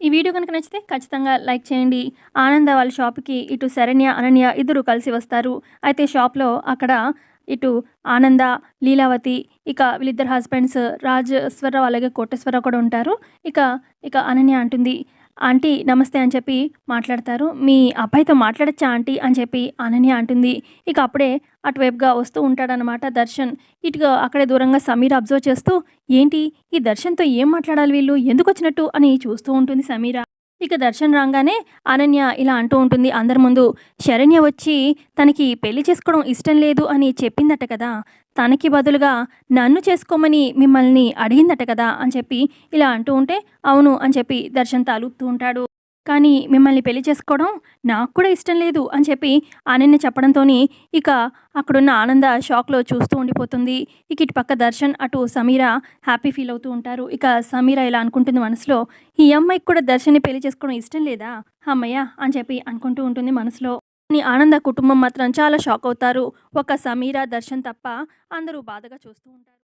ఈ వీడియో కనుక నచ్చితే ఖచ్చితంగా లైక్ చేయండి. ఆనంద వాళ్ళ షాప్కి ఇటు శరణ్య అనన్య ఇద్దరు కలిసి వస్తారు. అయితే షాప్లో అక్కడ ఇటు ఆనంద లీలావతి ఇక వీళ్ళిద్దరు హస్బెండ్స్ రాజేశ్వరరావు అలాగే కోటేశ్వరరావు కూడా ఉంటారు. ఇక ఇక అనన్య అంటుంది ఆంటీ నమస్తే అని చెప్పి మాట్లాడతారు. మీ అబ్బాయితో మాట్లాడచ్చా ఆంటీ? అని చెప్పి అనని అంటుంది. ఇక అప్పుడే అటువైపుగా వస్తూ ఉంటాడనమాట దర్శన్. ఇటుగా అక్కడే దూరంగా సమీర్ అబ్జర్వ్ చేస్తూ ఏంటి? ఈ దర్శన్తో ఏం మాట్లాడాలి వీళ్ళు? ఎందుకు వచ్చినట్టు? అని చూస్తూ ఉంటుంది సమీర. ఇక దర్శన్ రాగానే అనన్య ఇలా అంటూ ఉంటుంది. అందరి ముందు శరణ్య వచ్చి తనకి పెళ్ళి చేసుకోవడం ఇష్టం లేదు అని చెప్పిందట కదా. తనకి బదులుగా నన్ను చేసుకోమని మిమ్మల్ని అడిగిందట కదా అని చెప్పి ఇలా అంటూ ఉంటే అవును అని చెప్పి దర్శన్ తాలూపుతూ ఉంటాడు. కానీ మిమ్మల్ని పెళ్ళి చేసుకోవడం నాకు కూడా ఇష్టం లేదు అని చెప్పి అనన్య చెప్పడంతో ఇక అక్కడున్న ఆనంద షాక్లో చూస్తూ ఉండిపోతుంది. ఇక ఇటు పక్క దర్శన్ అటు సమీర హ్యాపీ ఫీల్ అవుతూ ఉంటారు. ఇక సమీర ఇలా అనుకుంటుంది మనసులో ఈ అమ్మాయికి కూడా దర్శన్ని పెళ్ళి చేసుకోవడం ఇష్టం లేదా? అమ్మయ్య అని చెప్పి అనుకుంటూ ఉంటుంది మనసులో. నీ ఆనంద కుటుంబం మాత్రం చాలా షాక్ అవుతారు. ఒక సమీర దర్శన్ తప్ప అందరూ బాధగా చూస్తూ ఉంటారు.